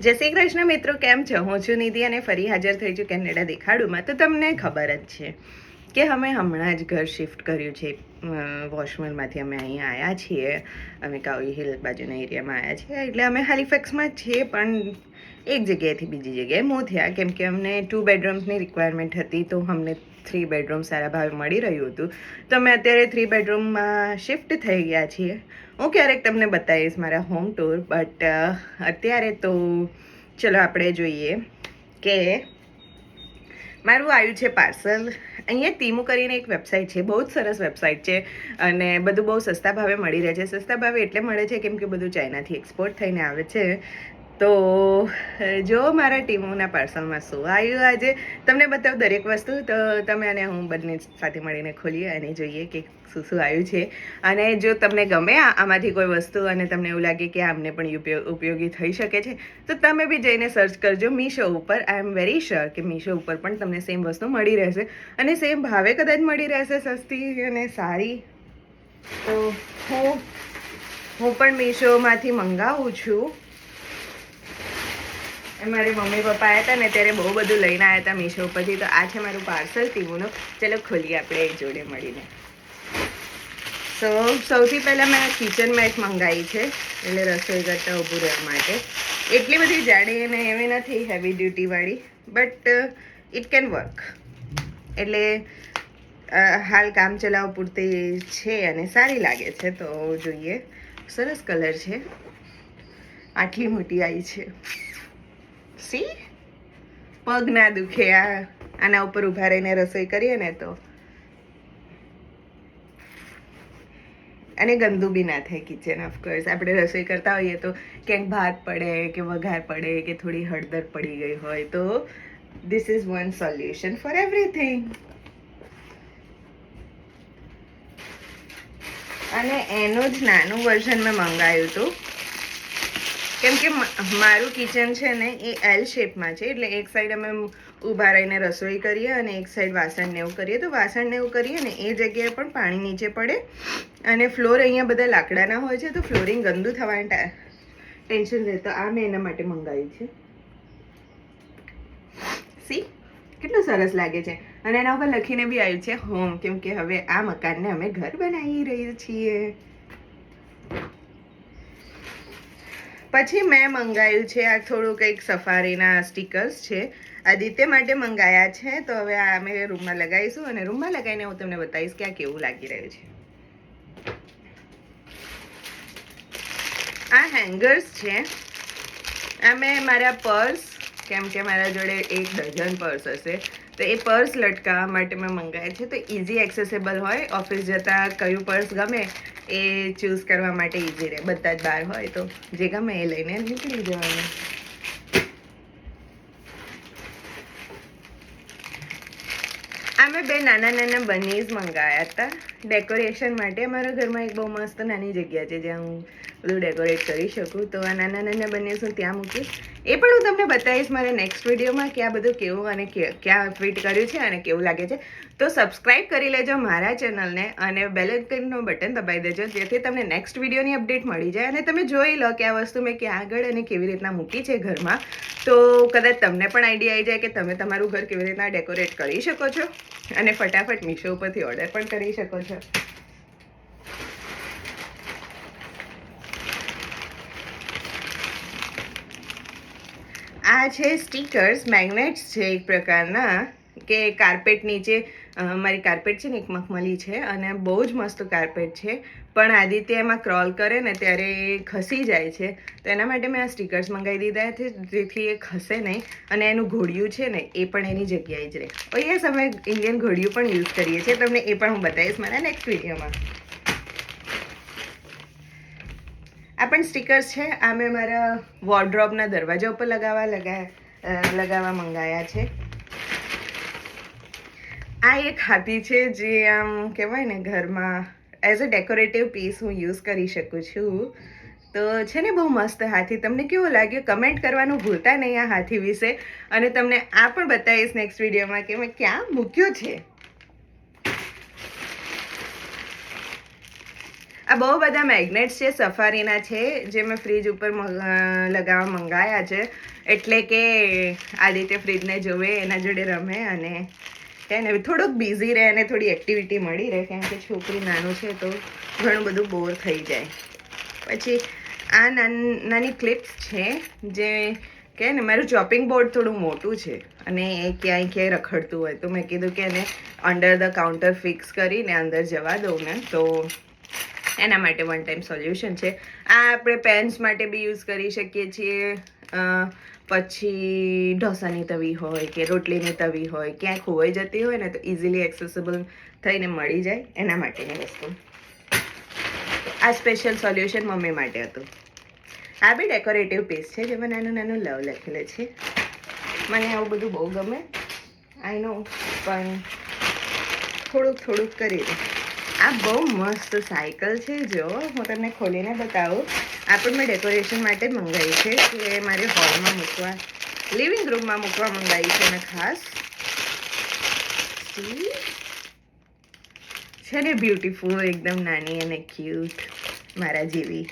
જય શ્રી કૃષ્ણ મિત્રો, કેમ છો? હું છું નિધિ અને ફરી હાજર થઈ છું કેનેડા દેખાડુમાં. તો તમને ખબર જ છે કે અમે હમણાં જ ઘર શિફ્ટ કર્યું છે. વોશમેનમાંથી અમે અહીંયા આવ્યા છીએ. અમે કાવી હિલ બાજુના એરિયામાં આવ્યા છીએ. એટલે અમે હેલિફેક્સમાં છીએ પણ એક જગ્યાએથી બીજી જગ્યાએ મૂવ થયા. કેમ કે અમને ટુ બેડરૂમ્સની રિક્વાયરમેન્ટ હતી, તો અમને થ્રી બેડરૂમ સારા ભાવે મળી રહ્યું હતું. તો અમે અત્યારે થ્રી બેડરૂમમાં શિફ્ટ થઈ ગયા છીએ. હું ક્યારેક તમને બતાવીશ મારા હોમ ટૂર બટ અત્યારે તો ચલો આપણે જોઈએ કે મારું આવ્યું છે પાર્સલ અહીંયા તીમુ કરીને એક વેબસાઇટ છે, બહુ જ સરસ વેબસાઇટ છે અને બધું બહુ સસ્તા ભાવે મળી રહે છે. સસ્તા ભાવે એટલે મળે છે કેમ કે બધું ચાઇનાથી એક્સપોર્ટ થઈને આવે છે. તો જો મારા ટીમોના પાર્સલમાં શું આવ્યું આજે, તમને બતાવું દરેક વસ્તુ. તો તમે અને હું બંને સાથે મળીને ખોલીએ અને જોઈએ કે શું શું આવ્યું છે. અને જો તમને ગમે આમાંથી કોઈ વસ્તુ અને તમને એવું લાગે કે આમને પણ ઉપયોગ થઈ શકે છે, તો તમે બી જઈને સર્ચ કરજો મીશો ઉપર. આઈ એમ વેરી શ્યોર કે મીશો ઉપર પણ તમને સેમ વસ્તુ મળી રહેશે. અને સેમ ભાવે કદાચ મળી રહેશે સસ્તી અને સારી. તો હું હું પણ મીશોમાંથી મંગાવું છું. મારી મમ્મી પપ્પા આવ્યા હતા ને ત્યારે બહુ બધું લઈને આવ્યા હતા મીશો ઉપરથી. તો આ છે મારું પાર્સલ ટીમુનું ચલો ખોલીએ આપણે એક જોડે મળીને. સો સૌથી પહેલાં મેં કિચન મેટ મંગાવી છે. એટલે રસોઈ કરતાં ઊભું રહેવા માટે. એટલી બધી જાડી અને એવી નથી હેવી ડ્યુટીવાળી બટ ઇટ કેન વર્ક એટલે હાલ કામ ચલાવ પૂરતી છે અને સારી લાગે છે, તો જોઈએ. સરસ કલર છે. આટલી મોટી આવી છે. સી? પગ ના દુખે આ, આના ઉપર ઊભા રહીને રસોઈ કરીએ ને તો. અને ગંદુ બી ના થાય કિચન ઓફકોર્સ આપણે રસોઈ કરતા હોઈએ તો ક્યાંક ભાત પડે કે વઘાર પડે કે થોડી હળદર પડી ગઈ હોય તો this is one solution for everything અને એનું જ નાનું વર્ઝન મેં મંગાવ્યું હતું. કેમ કે મારું કિચન છે ને એ એલ શેપમાં છે, એટલે એક સાઈડ અમે ઊભા રહીને રસોઈ કરીએ અને એક સાઈડ વાસણ ને એવું કરીએ. તો વાસણ ને એવું કરીએ ને એ જગ્યાએ પણ પાણી નીચે પડે અને ફ્લોર અહીંયા બધા લાકડાના હોય છે, તો ફ્લોરિંગ ગંદુ થવાનું ટેન્શન રહે. તો આ મેં એના માટે મંગાવી છે. સી કેટલું સરસ લાગે છે. અને એના ઉપર લખીને બી આવ્યું છે હોમ કેમ કે હવે આ મકાનને અમે ઘર બનાવી રહી છીએ. પછી મેં મંગાવ્યું છે આ થોડું કંઈક સફારીના સ્ટીકર્સ છે. આદિત્ય માટે મંગાયા છે, તો હવે આ અમે રૂમમાં લગાવીશું અને રૂમમાં લગાવીને હું તમને બતાવીશ કે આ કેવું લાગી રહ્યું છે. આ હેંગર્સ છે. આ મેં મારા પર્સ કેમ કે મારા જોડે એક ડઝન પર્સ હશે, તો એ પર્સ લટકાવવા માટે મેં મંગાવ્યા છે. તો ઇઝી એક્સેસેબલ હોય ઓફિસ જતાં કયું પર્સ ગમે એ ચૂઝ કરવા માટે ઇઝી રહે. બધા જ બહાર હોય તો જે ગમે એ લઈને નીકળી જવાનું. અમે બે નાના નાના બનીઝ મંગાવ્યા હતા. ડેકોરેશન માટે અમારા ઘરમાં એક બહુ મસ્ત નાની જગ્યા છે જ્યાં હું બધું ડેકોરેટ કરી શકું. તો આ નાના નાના બંને હું ત્યાં મૂકીશ. એ પણ હું તમને બતાવીશ મારે નેક્સ્ટ વિડીયોમાં કે આ બધું કેવું અને ક્યાં ફિટ કર્યું છે અને કેવું લાગે છે. તો સબસ્ક્રાઇબ કરી લેજો મારા ચેનલને અને બેલેકનનું બટન દબાવી દેજો, જેથી તમને નેક્સ્ટ વિડીયોની અપડેટ મળી જાય. અને તમે જોઈ લો કે આ વસ્તુ મેં ક્યાં આગળ અને કેવી રીતના મૂકી છે ઘરમાં. તો કદાચ તમને પણ આઈડિયા આવી જાય કે તમે તમારું ઘર કેવી રીતના ડેકોરેટ કરી શકો છો અને ફટાફટ મીશો ઉપરથી ઓર્ડર પણ કરી શકો છો. આ છે સ્ટીકર્સ મેગ્નેટ્સ છે એક પ્રકારના, કે કાર્પેટ નીચે મારી કાર્પેટ છે ને એક મખમલી છે અને બહુ જ મસ્ત કાર્પેટ છે. પણ આદિત્ય એમાં ક્રોલ કરે ને ત્યારે એ ખસી જાય છે. તો એના માટે મેં આ સ્ટીકર્સ મંગાવી દીધા છે, જેથી એ ખસે નહીં અને એનું ઘોડિયું છે ને એ પણ એની જગ્યાએ જ રહે. ઓ યસ અમે ઇન્ડિયન ઘોડિયું પણ યુઝ કરીએ છીએ. તમને એ પણ હું બતાવીશ મારા નેક્સ્ટ વિડીયોમાં આ પણ સ્ટીકર્સ છે. આ મેં મારા વોર્ડ્રોબના દરવાજા ઉપર લગાવવા લગા લગાવવા મંગાયા છે. આ એક હાથી છે જે આમ કહેવાય ને ઘરમાં એઝ અ ડેકોરેટિવ પીસ હું યુઝ કરી શકું છું. તો છે ને બહુ મસ્ત હાથી. તમને કેવો લાગ્યો? કમેન્ટ કરવાનું ભૂલતા નહીં આ હાથી વિશે. અને તમને આ પણ બતાવીશ નેક્સ્ટ વિડીયોમાં કે મેં ક્યાં મૂક્યો છે. આ બહુ બધા મેગ્નેટ્સ છે, સફારીના છે, જે મેં ફ્રીજ ઉપર લગાવવા મંગાયા છે. એટલે કે આદિત્ય ફ્રીજને જોવે, એના જોડે રમે અને કહે ને થોડુંક બિઝી રહે અને થોડી એક્ટિવિટી મળી રહે, કારણ કે છોકરી નાનું છે તો ઘણું બધું બોર થઈ જાય. પછી આ નાની ક્લિપ્સ છે, જે કે ને મારું ચોપિંગ બોર્ડ થોડું મોટું છે અને એ ક્યાંય ક્યાંય રખડતું હોય. તો મેં કીધું કે એને અંડર ધ કાઉન્ટર ફિક્સ કરીને અંદર જવા દઉં ને તો એના માટે વન ટાઈમ સોલ્યુશન છે. આ આપણે પેન્સ માટે બી યુઝ કરી શકીએ છીએ. પછી ઢોસાની તવી હોય કે રોટલીની તવી હોય ક્યાંય ખોવાઈ જતી હોય ને તો ઇઝીલી એક્સેસિબલ થઈને મળી જાય એના માટેની વસ્તુ. આ સ્પેશિયલ સોલ્યુશન મમ્મી માટે હતું. આ બી ડેકોરેટિવ પીસ છે જેમાં નાનું નાનું લવ લખેલું છે. મને આવું બધું બહુ ગમે. આઈ નો પણ થોડુંક થોડુંક કરી દે આ બહુ મસ્ત સાયકલ છે, જો. હું તમને ખોલીને બતાવું. આ પણ મેં ડેકોરેશન માટે મંગાવી છે, કે મારે હોલમાં મૂકવા, લિવિંગ રૂમમાં મૂકવા મંગાવી છે મેં ખાસ? છે ને, બ્યુટીફુલ, એકદમ નાની અને ક્યુટ, મારા જેવી.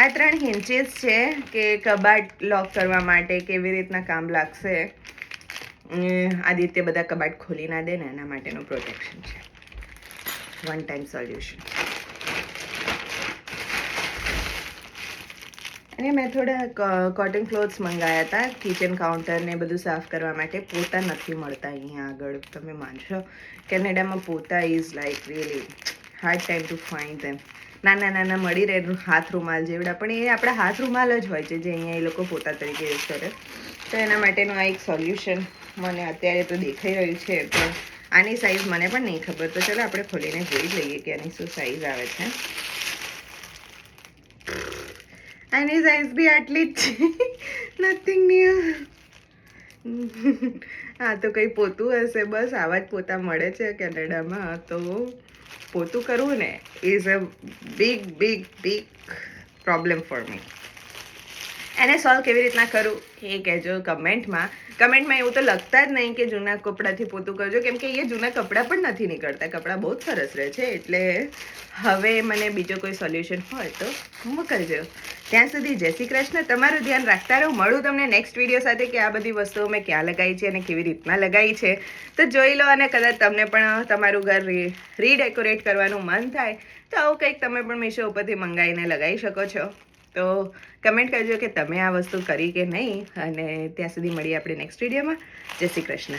આ ત્રણ હિન્ચીસ છે કે કબાટ લોક કરવા માટે કેવી રીતના કામ લાગશે. આદિત્ય બધા કબાટ ખોલી ના દે ને એના માટેનું પ્રોટેક્શન છે. વન ટાઈમ સોલ્યુશન અને મેં થોડા કોટન ક્લોથ્સ મંગાવ્યા હતા કિચન કાઉન્ટર ને બધું સાફ કરવા માટે પોતા નથી મળતા અહીંયા આગળ. તમે માનશો? કેનેડામાં પોતા is like really hard time to find them નાના નાના મળી રહે હાથ રૂમાલ જેવડા, પણ એ આપણા હાથ રૂમાલ જ હોય છે જે અહીંયા એ લોકો પોતા તરીકે યુઝ કરે. તો એના માટેનું આ એક સોલ્યુશન મને અત્યારે તો દેખાઈ રહ્યું છે, તો આની સાઈઝ મને પણ નહીં ખબર. તો ચાલો આપણે ખોલીને જોઈ લઈએ કે આની શું સાઈઝ આવે છે. આની સાઈઝ બી આટલી જ છે. નથિંગ ન્યુ હા, તો કંઈ પોતું હશે બસ. આવા જ પોતા મળે છે કેનેડામાં. તો પોતું કરવું ને is a big big big problem for me એને સોલ્વ કેવી રીતના કરું? એ કહેજો કમેન્ટમાં. કમેન્ટમાં એવું તો લખતા જ નહીં કે જૂના કપડાથી પોતું કરજો. કેમ કે એ જૂના કપડાં પણ નથી નીકળતા. કપડાં બહુ જ સરસ રહે છે. એટલે હવે મને બીજો કોઈ સોલ્યુશન હોય તો મોકલજો ત્યાં સુધી જય શ્રી કૃષ્ણ. તમારું ધ્યાન રાખતા રહો. મળું તમને નેક્સ્ટ વીડિયો સાથે કે આ બધી વસ્તુઓ મેં ક્યાં લગાવી છે અને કેવી રીતના લગાવી છે. તો જોઈ લો અને કદાચ તમને પણ તમારું ઘર રીડેકોરેટ કરવાનું મન થાય. તો આવું કંઈક તમે પણ મીશો ઉપરથી મંગાવીને લગાવી શકો છો. તો કમેન્ટ કરજો કે તમે આ વસ્તુ કરી કે નહીં. અને ત્યાં સુધી મળીએ આપણે નેક્સ્ટ વિડીયોમાં જય શ્રી કૃષ્ણ.